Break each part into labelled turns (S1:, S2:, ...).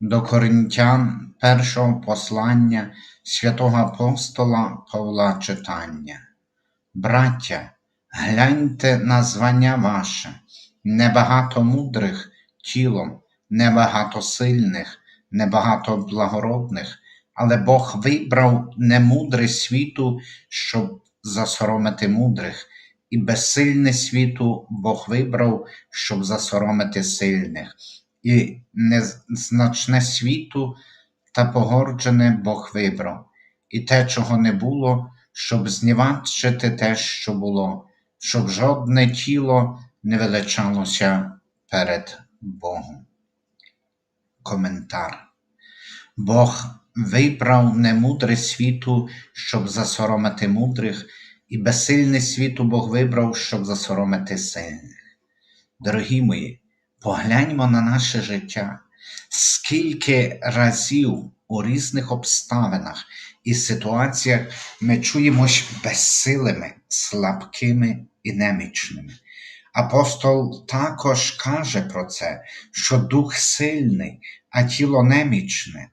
S1: До Коринтян першого послання святого апостола Павла читання. Браття, гляньте на звання ваше, небагато мудрих тілом, небагато сильних, небагато благородних, але Бог вибрав немудре світу, щоб засоромити мудрих, і безсильне світу Бог вибрав, щоб засоромити сильних, і незначне світу та погорджене Бог вибрав, і те, чого не було, щоб знівачити те, що було, щоб жодне тіло не величалося перед Богом. Коментар. Бог вибрав немудре світу, щоб засоромити мудрих, і безсильне світу Бог вибрав, щоб засоромити сильних. Дорогі мої, погляньмо на наше життя, скільки разів у різних обставинах і ситуаціях ми чуємось безсилими, слабкими і немічними. Апостол також каже про це, що дух сильний, а тіло немічне.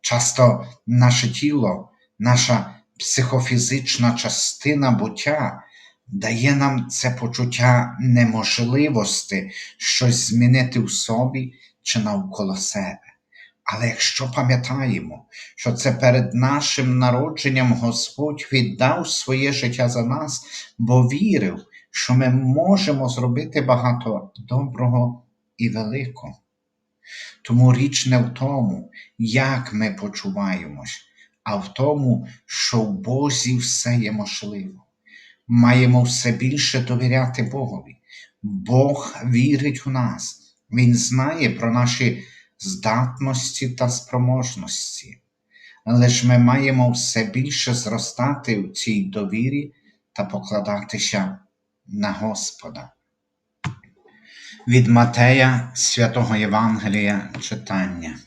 S1: Часто наше тіло, наша психофізична частина буття дає нам це почуття неможливості щось змінити в собі чи навколо себе. Але якщо пам'ятаємо, що це перед нашим народженням Господь віддав своє життя за нас, бо вірив, що ми можемо зробити багато доброго і великого. Тому річ не в тому, як ми почуваємось, а в тому, що в Бозі все є можливо. Маємо все більше довіряти Богові. Бог вірить у нас, Він знає про наші здатності та спроможності. Але ж ми маємо все більше зростати в цій довірі та покладатися на Господа. Від Матея Святого Євангелія читання.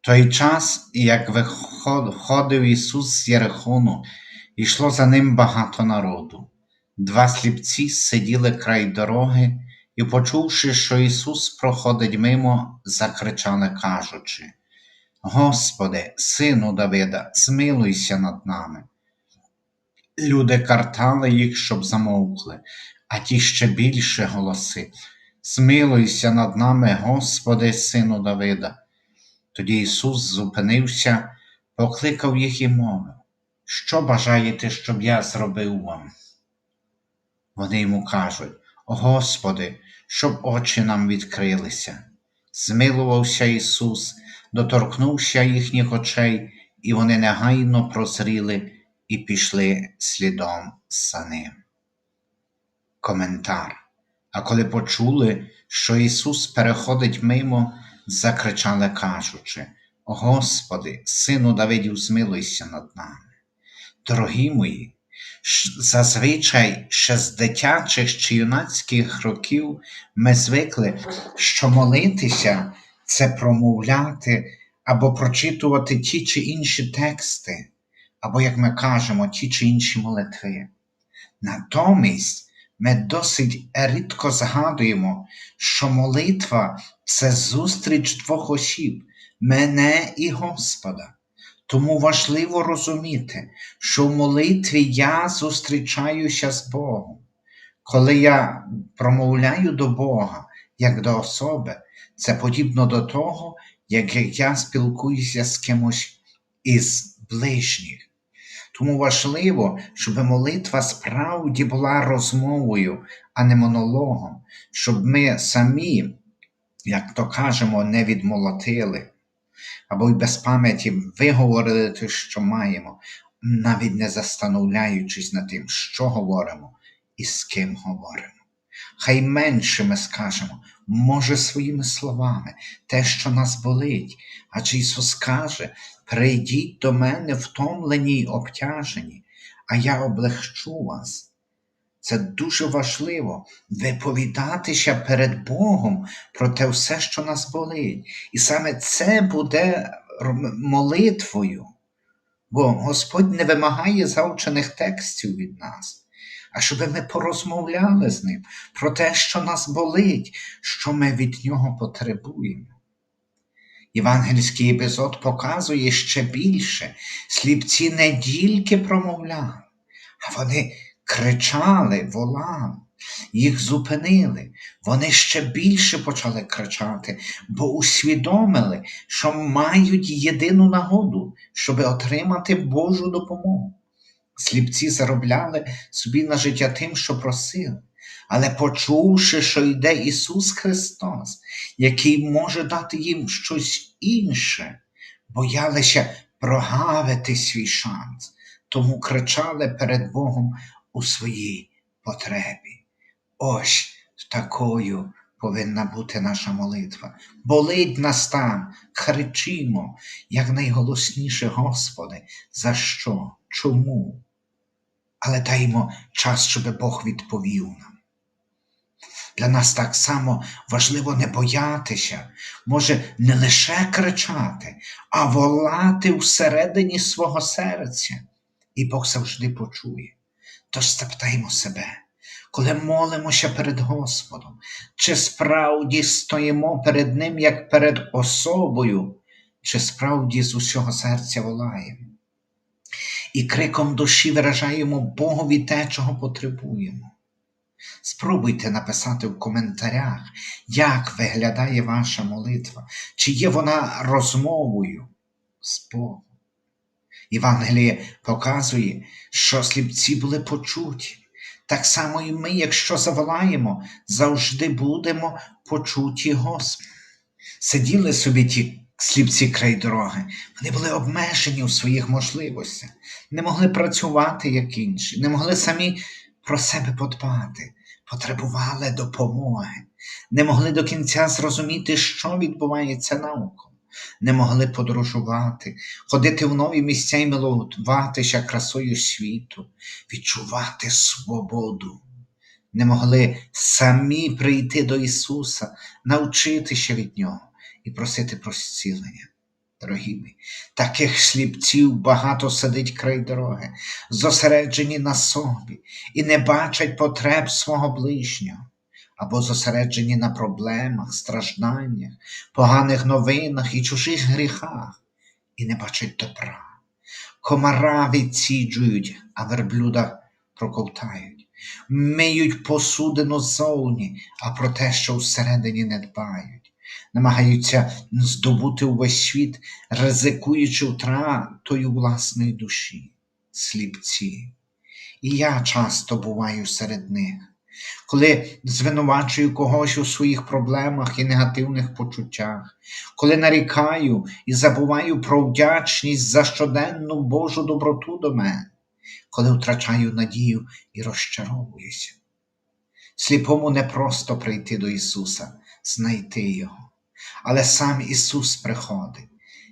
S1: Той час, як виходив Ісус з Єрихону, йшло за ним багато народу. Два сліпці сиділи край дороги і, почувши, що Ісус проходить мимо, закричали, кажучи: Господи, Сину Давида, змилуйся над нами. Люди картали їх, щоб замовкли, а ті ще більше голоси. Змилуйся над нами, Господи, Сину Давида. Тоді Ісус зупинився, покликав їх і мовив, що бажаєте, щоб я зробив вам? Вони йому кажуть, Господи, щоб очі нам відкрилися. Змилувався Ісус, доторкнувся їхніх очей, і вони негайно прозріли і пішли слідом за ним. Коментар. А коли почули, що Ісус переходить мимо, закричали, кажучи: Господи, Сину Давидів, змилуйся над нами. Дорогі мої, зазвичай ще з дитячих чи юнацьких років ми звикли, що молитися це промовляти або прочитувати ті чи інші тексти, або, як ми кажемо, ті чи інші молитви. Натомість ми досить рідко згадуємо, що молитва це зустріч двох осіб, мене і Господа. Тому важливо розуміти, що в молитві я зустрічаюся з Богом. Коли я промовляю до Бога як до особи, це подібно до того, як я спілкуюся з кимось із ближніх. Тому важливо, щоб молитва справді була розмовою, а не монологом, щоб ми самі, як то кажемо, не відмолотили або й без пам'яті виговорили те, що маємо, навіть не застановляючись над тим, що говоримо і з ким говоримо. Хай менше ми скажемо може своїми словами те, що нас болить. Адже Ісус каже: прийдіть до мене втомлені й обтяжені, а я облегчу вас. Це дуже важливо виповідатися перед Богом про те все, що нас болить. І саме це буде молитвою. Бо Господь не вимагає завчених текстів від нас, а щоб ми порозмовляли з ним про те, що нас болить, що ми від нього потребуємо. Євангельський епізод показує ще більше. Сліпці не тільки промовляли, а вони кричали, волали, їх зупинили. Вони ще більше почали кричати, бо усвідомили, що мають єдину нагоду, щоб отримати Божу допомогу. Сліпці заробляли собі на життя тим, що просили. Але почувши, що йде Ісус Христос, який може дати їм щось інше, боялися прогавити свій шанс, тому кричали перед Богом у своїй потребі. Ось такою повинна бути наша молитва. Болить нас там, кричимо якнайголосніше, Господи, за що? Чому? Але даймо час, щоб Бог відповів нам. Для нас так само важливо не боятися, може не лише кричати, а волати всередині свого серця. І Бог завжди почує. Тож запитаємо себе, коли молимося перед Господом, чи справді стоїмо перед Ним як перед особою, чи справді з усього серця волаємо. І криком душі виражаємо Богові те, чого потребуємо. Спробуйте написати в коментарях, як виглядає ваша молитва, чи є вона розмовою з Богом. Євангеліє показує, що сліпці були почуті. Так само і ми, якщо заволаємо, завжди будемо почуті Господом. Сиділи собі ті сліпці край дороги, вони були обмежені у своїх можливостях, не могли працювати, як інші, не могли самі про себе подбати, потребували допомоги, не могли до кінця зрозуміти, що відбувається навколо, не могли подорожувати, ходити в нові місця і милуватися красою світу, відчувати свободу. Не могли самі прийти до Ісуса, навчитися від Нього і просити про зцілення. Дорогі мої, таких сліпців багато сидить край дороги, зосереджені на собі і не бачать потреб свого ближнього, або зосереджені на проблемах, стражданнях, поганих новинах і чужих гріхах, і не бачать добра. Комара відсіджують, а верблюда проковтають, миють посудину ззовні, а про те, що всередині не дбають намагаються здобути увесь світ, ризикуючи втратою власної душі, сліпці. І я часто буваю серед них, коли звинувачую когось у своїх проблемах і негативних почуттях, коли нарікаю і забуваю про вдячність за щоденну Божу доброту до мене, коли втрачаю надію і розчаровуюся. Сліпому не просто прийти до Ісуса, знайти Його. Але сам Ісус приходить,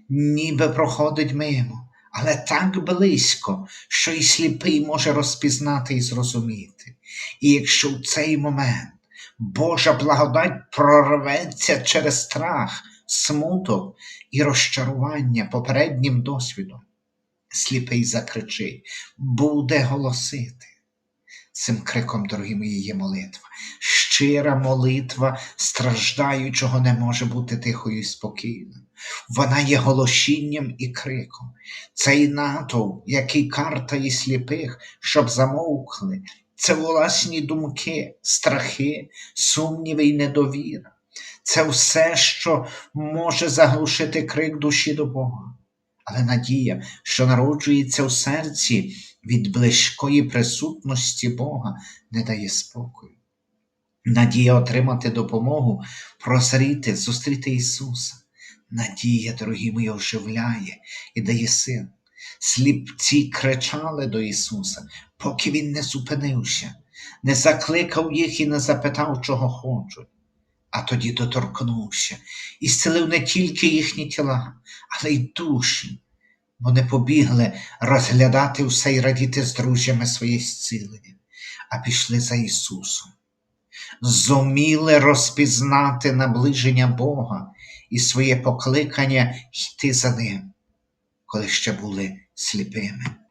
S1: ніби проходить мимо, але так близько, що і сліпий може розпізнати і зрозуміти. І якщо в цей момент Божа благодать прорветься через страх, смуток і розчарування попереднім досвідом, сліпий закричить, буде голосити. Цим криком, дорогі мої, є молитва. Щира молитва страждаючого не може бути тихою і спокійною. Вона є голосінням і криком. Цей натовп, який картає сліпих, щоб замовкли, це власні думки, страхи, сумніви й недовіра. Це все, що може заглушити крик душі до Бога. Але надія, що народжується в серці від близької присутності Бога, не дає спокою. Надія отримати допомогу, прозріти, зустріти Ісуса. Надія, дорогі мої, оживляє і дає сил. Сліпці кричали до Ісуса, поки Він не зупинився, не закликав їх і не запитав, чого хочуть. а тоді доторкнувся і зцілив не тільки їхні тіла, але й душі. Вони побігли розглядати все і радіти з друзями своє зцілення, а пішли за Ісусом. Зуміли розпізнати наближення Бога і своє покликання йти за Ним, коли ще були сліпими.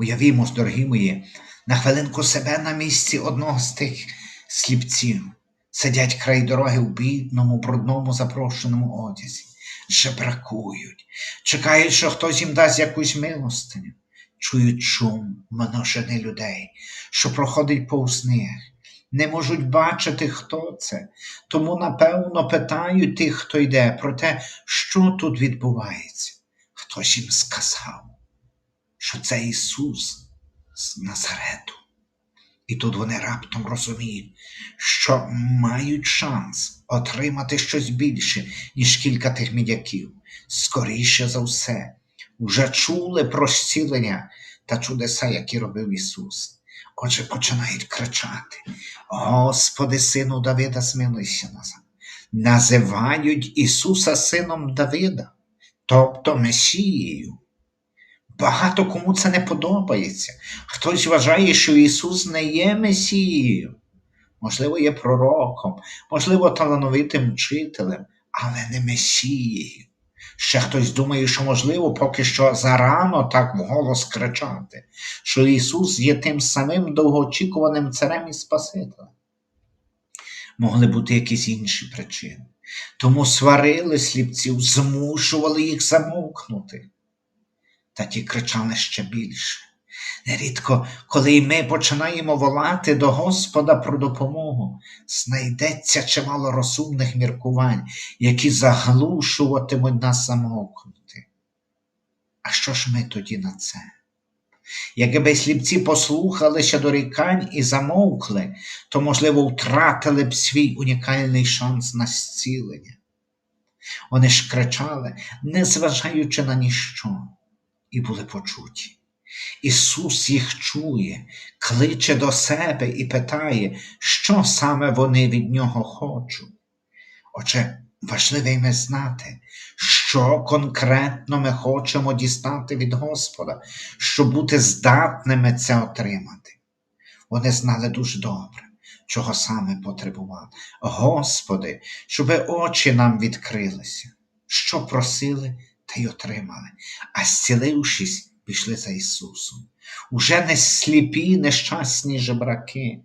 S1: Уявімо, дорогі мої, на хвилинку себе на місці одного з тих сліпців. Сидять край дороги в бідному, брудному запрошеному одязі, жебракують, чекають, що хтось їм дасть якусь милостиню, чують шум множини людей, що проходить повз них, не можуть бачити, хто це, тому, напевно, питають тих, хто йде, про те, що тут відбувається. Хтось їм сказав, що це Ісус з Назарету. І тут вони раптом розуміють, що мають шанс отримати щось більше, ніж кілька тих мідяків. Скоріше за все, вже чули про зцілення та чудеса, які робив Ісус. Отже, починають кричати: Господи, сину Давида, змилися нас. Називають Ісуса сином Давида, тобто Месією. Багато кому це не подобається. Хтось вважає, що Ісус не є Месією, можливо, є пророком, можливо, талановитим вчителем, але не Месією. Ще хтось думає, що можливо поки що зарано так вголос кричати, що Ісус є тим самим довгоочікуваним царем і Спасителем. Могли бути якісь інші причини. Тому сварили сліпців, змушували їх замовкнути та ті кричали ще більше. Нерідко, коли ми починаємо волати до Господа про допомогу, знайдеться чимало розумних міркувань, які заглушуватимуть нас замовкнути. А що ж ми тоді на це? Якби сліпці послухалися дорікань і замовкли, то, можливо, втратили б свій унікальний шанс на зцілення. Вони ж кричали, незважаючи на ніщо і були почуті. Ісус їх чує, кличе до себе і питає, що саме вони від Нього хочуть. Отже, важливо ми знати, що конкретно ми хочемо дістати від Господа, щоб бути здатними це отримати. Вони знали дуже добре, чого саме потребували. Господи, щоби очі нам відкрилися, що просили, та й отримали, а зцілившись, пішли за Ісусом. Уже не сліпі, нещасні жебраки,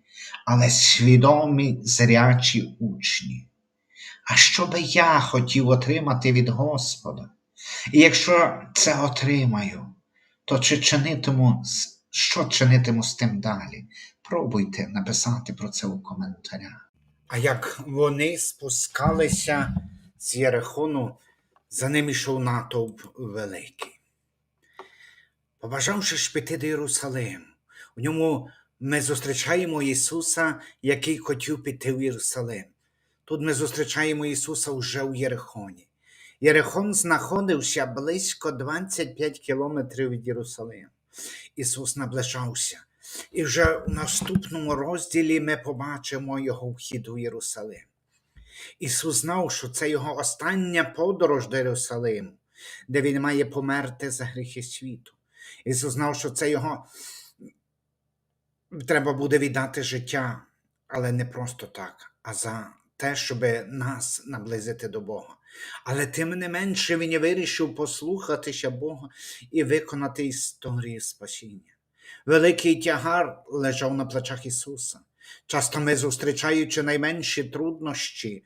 S1: але свідомі зрячі учні. А що би я хотів отримати від Господа? І якщо це отримаю, то чи чинитиму, що чинитиму з тим далі? Пробуйте написати про це у коментарях.
S2: А як вони спускалися з Єрихону, за ним ішов натовп великий. Побажавши ж піти до Єрусалиму, в ньому ми зустрічаємо Ісуса, який хотів піти в Єрусалим. Тут ми зустрічаємо Ісуса вже у Єрихоні. Єрихон знаходився близько 25 кілометрів від Єрусалиму. Ісус наближався. І вже у наступному розділі ми побачимо Його вхід у Єрусалим. Ісус знав, що це його остання подорож до Єрусалиму, де Він має померти за гріхи світу. Ісус знав, що це його треба буде віддати життя, але не просто так, а за те, щоб нас наблизити до Бога. Але тим не менше він вирішив послухатися Бога і виконати історію спасіння. Великий тягар лежав на плечах Ісуса. Часто ми, зустрічаючи найменші труднощі,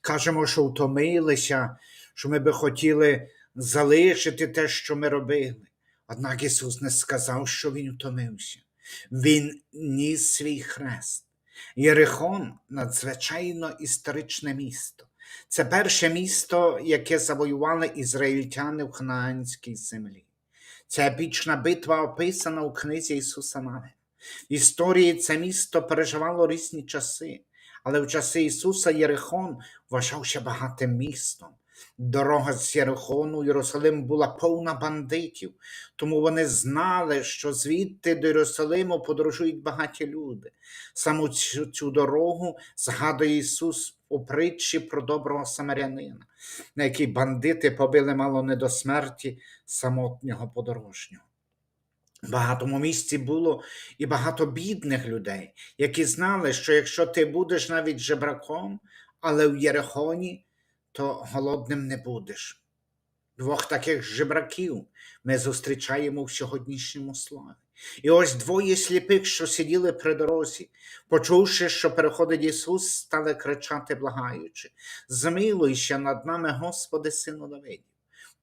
S2: кажемо, що втомилися, що ми би хотіли залишити те, що ми робили. Однак Ісус не сказав, що Він втомився. Він ніс свій хрест. Єрихон надзвичайно історичне місто. Це перше місто, яке завоювали ізраїльтяни в Ханаанській землі. Ця епічна битва описана у книзі Ісуса Навина. В історії це місто переживало різні часи, але в часи Ісуса Єрихон вважався багатим містом. Дорога з Єрихону в Єрусалим була повна бандитів, тому вони знали, що звідти до Єрусалиму подорожують багаті люди. Саму цю, цю дорогу згадує Ісус
S1: у притчі про доброго самарянина, на який бандити побили мало не до смерті самотнього подорожнього. В багатому місці було і багато бідних людей, які знали, що якщо ти будеш навіть жебраком, але в Єрихоні, то голодним не будеш. Двох таких жебраків ми зустрічаємо в сьогоднішньому слові. І ось двоє сліпих, що сиділи при дорозі, почувши, що переходить Ісус, стали кричати, благаючи: Змилуйся над нами, Господи, Сину Давидів.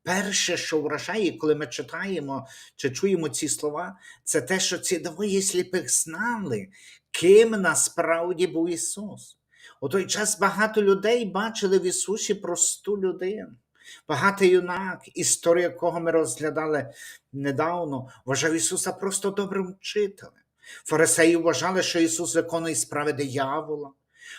S1: Перше, що вражає, коли ми читаємо чи чуємо ці слова, це те, що ці двоє сліпих знали, ким насправді був Ісус. У той час багато людей бачили в Ісусі просту людину. Багатий юнак, історію якого ми розглядали недавно, вважав Ісуса просто добрим вчителем. Фарисеї вважали, що Ісус виконує справи диявола.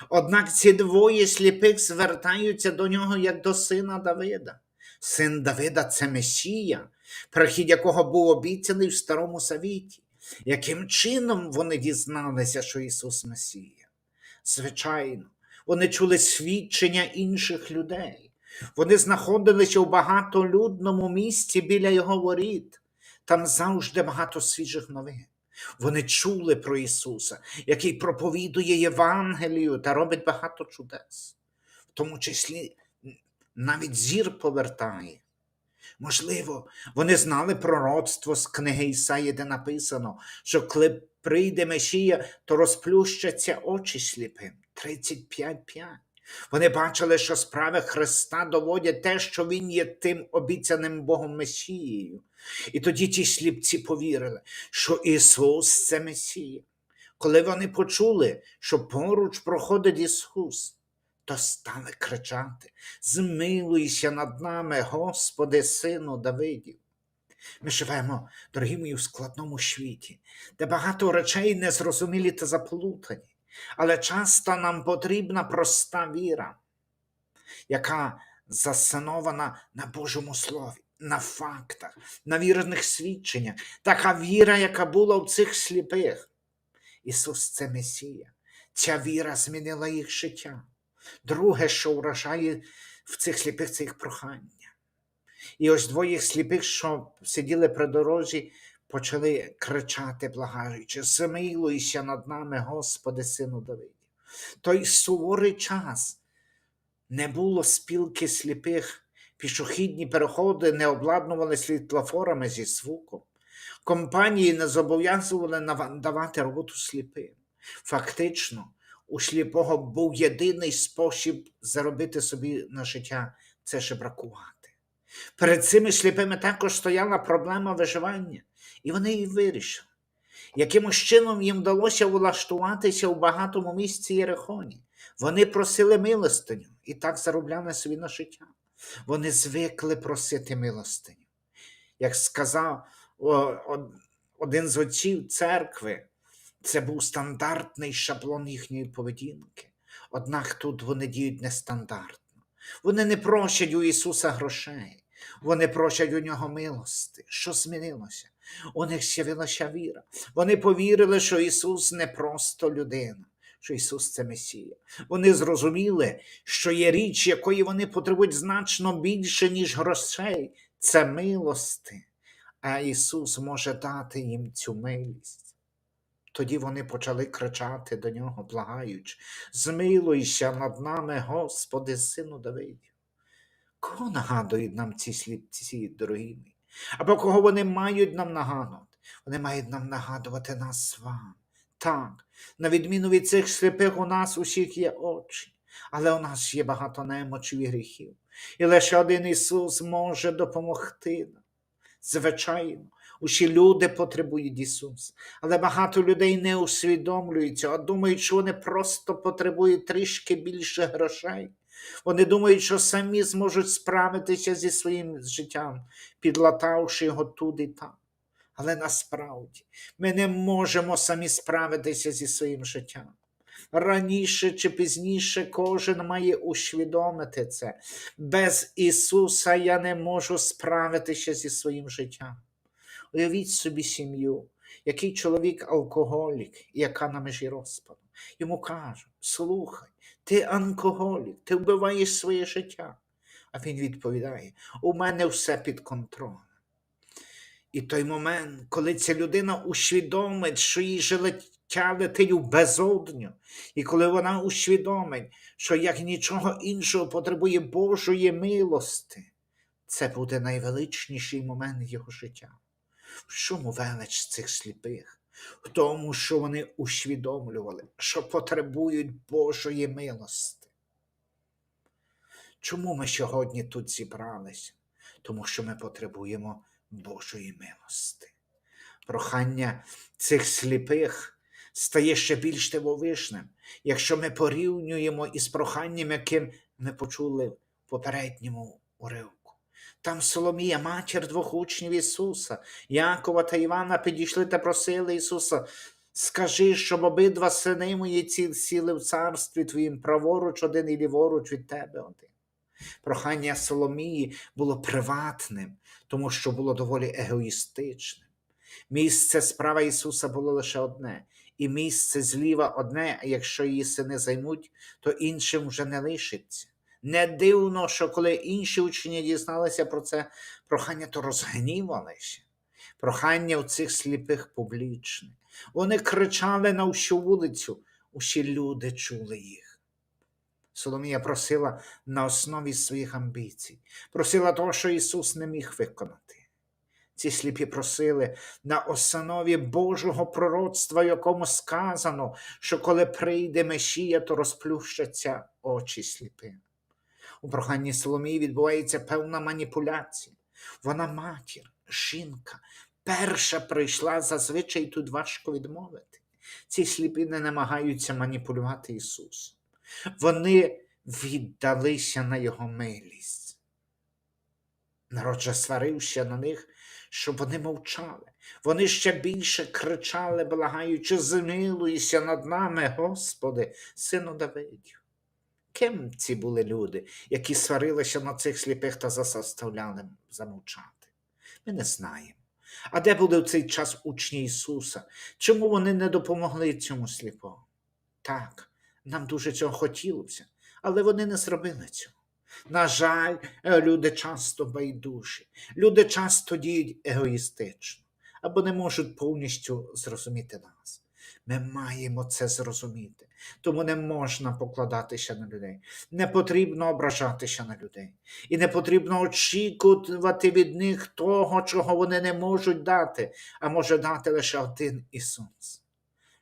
S1: Однак ці двоє сліпих звертаються до нього як до сина Давида. Син Давида це Месія, прихід якого був обіцяний в Старому Завіті. Яким чином вони дізналися, що Ісус Месія? Звичайно, вони чули свідчення інших людей. Вони знаходилися у багатолюдному місті біля його воріт. Там завжди багато свіжих новин. Вони чули про Ісуса, який проповідує Євангелію та робить багато чудес, в тому числі навіть зір повертає. Можливо, вони знали пророцтво з книги Ісаї, де написано, що коли прийде Месія, то розплющаться очі сліпим. 35.5. Вони бачили, що справи Христа доводять те, що Він є тим обіцяним Богом Месією. І тоді ті сліпці повірили, що Ісус це Месія. Коли вони почули, що поруч проходить Ісус, то стали кричати: Змилуйся над нами, Господи, Сину Давидів. Ми живемо, дорогі мої, в складному світі, де багато речей незрозумілі та заплутані. Але часто нам потрібна проста віра, яка засанована на Божому Слові, на фактах, на вірних свідченнях, така віра, яка була в цих сліпих. Ісус це Месія. Ця віра змінила їх життя. Друге, що вражає в цих сліпих, це їх прохання. І ось двоє сліпих, що сиділи при дорозі, почали кричати, благаючи, змилуйся над нами, Господи, Сину Давидів. Той суворий час не було спілки сліпих, пішохідні переходи не обладнували світлофорами зі звуком. Компанії не зобов'язували давати роботу сліпим. Фактично, у сліпого був єдиний спосіб заробити собі на життя це жебракувати. Перед цими сліпими також стояла проблема виживання, і вони її вирішили. Якимось чином їм вдалося влаштуватися у багатому місці Єрихоні. Вони просили милостиню і так заробляли собі на життя. Вони звикли просити милостиню. Як сказав один з отців церкви, це був стандартний шаблон їхньої поведінки. Однак тут вони діють нестандартно. Вони не просять у Ісуса грошей, вони просять у нього милости. Що змінилося? У них з'явилася віра. Вони повірили, що Ісус не просто людина, що Ісус це Месія. Вони зрозуміли, що є річ, якої вони потребують значно більше, ніж грошей. Це милости. А Ісус може дати їм цю милість. Тоді вони почали кричати до нього, благаючи, змилуйся над нами, Господи, Сину Давидів. Кого нагадують нам ці сліпці, дорогі мої? Або кого вони мають нам нагадувати? Вони мають нам нагадувати нас з вами. Так, на відміну від цих сліпих, у нас усіх є очі, але у нас є багато немочів і гріхів. І лише один Ісус може допомогти нам. Звичайно, усі люди потребують Ісуса, але багато людей не усвідомлюють цього, а думають, що вони просто потребують трішки більше грошей. Вони думають, що самі зможуть справитися зі своїм життям, підлатавши його туди і там. Але насправді ми не можемо самі справитися зі своїм життям. Раніше чи пізніше кожен має усвідомити це. Без Ісуса я не можу справитися зі своїм життям. Уявіть собі сім'ю, який чоловік алкоголік, яка на межі розпаду. Йому кажуть: слухай, ти алкоголік, ти вбиваєш своє життя. А він відповідає: у мене все під контролем. І той момент, коли ця людина усвідомить, що її життя летить у безодню, і коли вона усвідомить, що як нічого іншого потребує Божої милости, це буде найвеличніший момент його життя. В чому велич цих сліпих? В тому, що вони усвідомлювали, що потребують Божої милости. Чому ми сьогодні тут зібралися? Тому що ми потребуємо Божої милости. Прохання цих сліпих стає ще більш дивовижним, якщо ми порівнюємо із проханням, яким ми почули в попередньому уривку. Там Соломія, матір двох учнів Ісуса, Якова та Івана підійшли та просили Ісуса, скажи, щоб обидва сини мої ці сіли в царстві Твоїм праворуч один і ліворуч від Тебе один. Прохання Соломії було приватним, тому що було доволі егоїстичним. Місце справа Ісуса було лише одне, і місце зліва одне, а якщо її сини займуть, то іншим вже не лишиться. Не дивно, що коли інші учні дізналися про це прохання, то розгнівалися. Прохання у цих сліпих публічне. Вони кричали на всю вулицю, усі люди чули їх. Соломія просила на основі своїх амбіцій, просила того, що Ісус не міг виконати. Ці сліпі просили на основі Божого пророцтва, якому сказано, що коли прийде Месія, то розплющаться очі сліпим. У проханні Соломії відбувається певна маніпуляція. Вона матір, жінка, перша прийшла, зазвичай тут важко відмовити. Ці сліпі не намагаються маніпулювати Ісусом. Вони віддалися на Його милість. Народ же сварився на них, щоб вони мовчали. Вони ще більше кричали, благаючи, змилуйся над нами, Господи, сину Давидів. Ким ці були люди, які сварилися на цих сліпих та заставляли замовчати? Ми не знаємо. А де були в цей час учні Ісуса? Чому вони не допомогли цьому сліпому? Так, нам дуже цього хотілося, але вони не зробили цього. На жаль, люди часто байдужі, люди часто діють егоїстично або не можуть повністю зрозуміти нас. Ми маємо це зрозуміти, тому не можна покладатися на людей, не потрібно ображатися на людей, і не потрібно очікувати від них того, чого вони не можуть дати, а може дати лише один Ісус.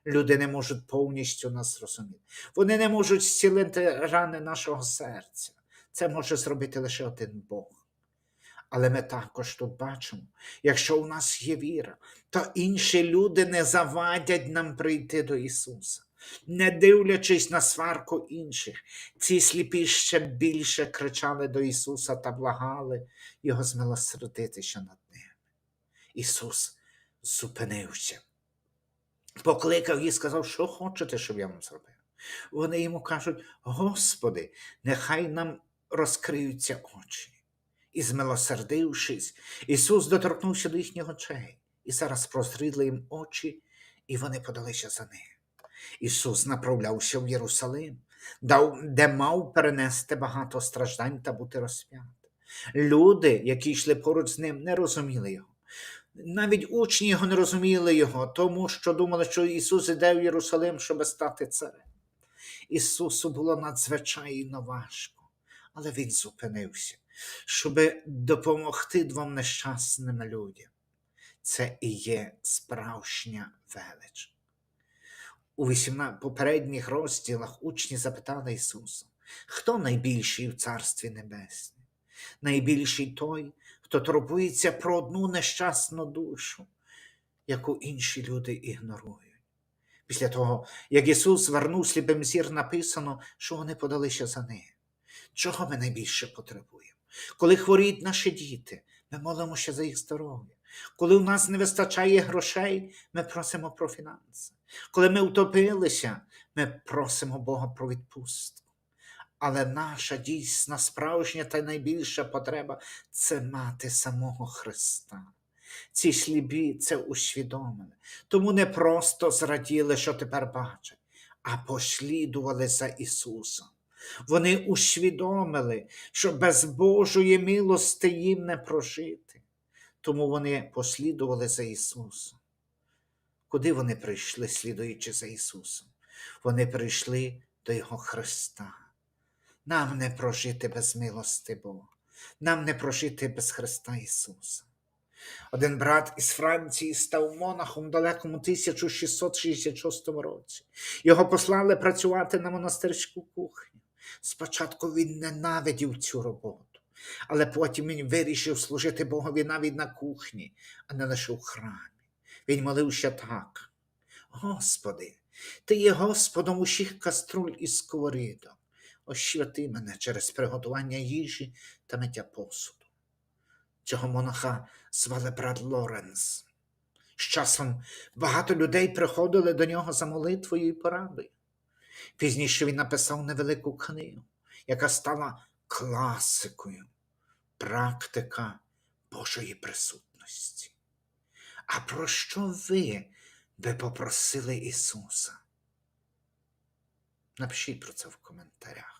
S1: Люди не можуть повністю нас зрозуміти. Вони не можуть зцілити рани нашого серця. Це може зробити лише один Бог. Але ми також тут бачимо, якщо у нас є віра, то інші люди не завадять нам прийти до Ісуса. Не дивлячись на сварку інших, ці сліпі ще більше кричали до Ісуса та благали Його змилосердитися над ними. Ісус зупинився, покликав і сказав, що хочете, щоб я вам зробив. Вони йому кажуть: Господи, нехай нам розкриються очі. І, змилосердившись, Ісус доторкнувся до їхніх очей, і зараз прозріли їм очі, і вони подалися за ним. Ісус направлявся в Єрусалим, де мав перенести багато страждань та бути розп'ятим. Люди, які йшли поруч з ним, не розуміли його. Навіть учні його не розуміли його, тому що думали, що Ісус іде в Єрусалим, щоб стати царем. Ісусу було надзвичайно важко, але Він зупинився, щоб допомогти двом нещасним людям. Це і є справжня велич. У 18 попередніх розділах учні запитали Ісуса, хто найбільший в Царстві Небесному? Найбільший той, хто турбується про одну нещасну душу, яку інші люди ігнорують. Після того, як Ісус звернув сліпим зір, написано, що вони подалися за ним. Чого ми найбільше потребуємо? Коли хворіють наші діти, ми молимося за їх здоров'я. Коли у нас не вистачає грошей, ми просимо про фінанси. Коли ми втопилися, ми просимо Бога про відпустку. Але наша дійсна, справжня та найбільша потреба це мати самого Христа. Ці сліпі це усвідомили, тому не просто зраділи, що тепер бачать, а послідували за Ісусом. Вони усвідомили, що без Божої милости їм не прожити. Тому вони послідували за Ісусом. Куди вони прийшли, слідуючи за Ісусом? Вони прийшли до Його Христа. Нам не прожити без милости Бога, нам не прожити без Христа Ісуса. Один брат із Франції став монахом в далекому 1666 році. Його послали працювати на монастирську кухню. Спочатку він ненавидів цю роботу, але потім він вирішив служити Богові навіть на кухні, а не лише в храмі. Він молився так: Господи, Ти є Господом усіх каструль і сковорідок. Ощвяти мене через приготування їжі та миття посуду. Цього монаха звали брат Лоренс. З часом багато людей приходили до нього за молитвою і порадою. Пізніше він написав невелику книгу, яка стала класикою практика Божої присутності. А про що ви би попросили Ісуса? Напишіть про це в коментарях.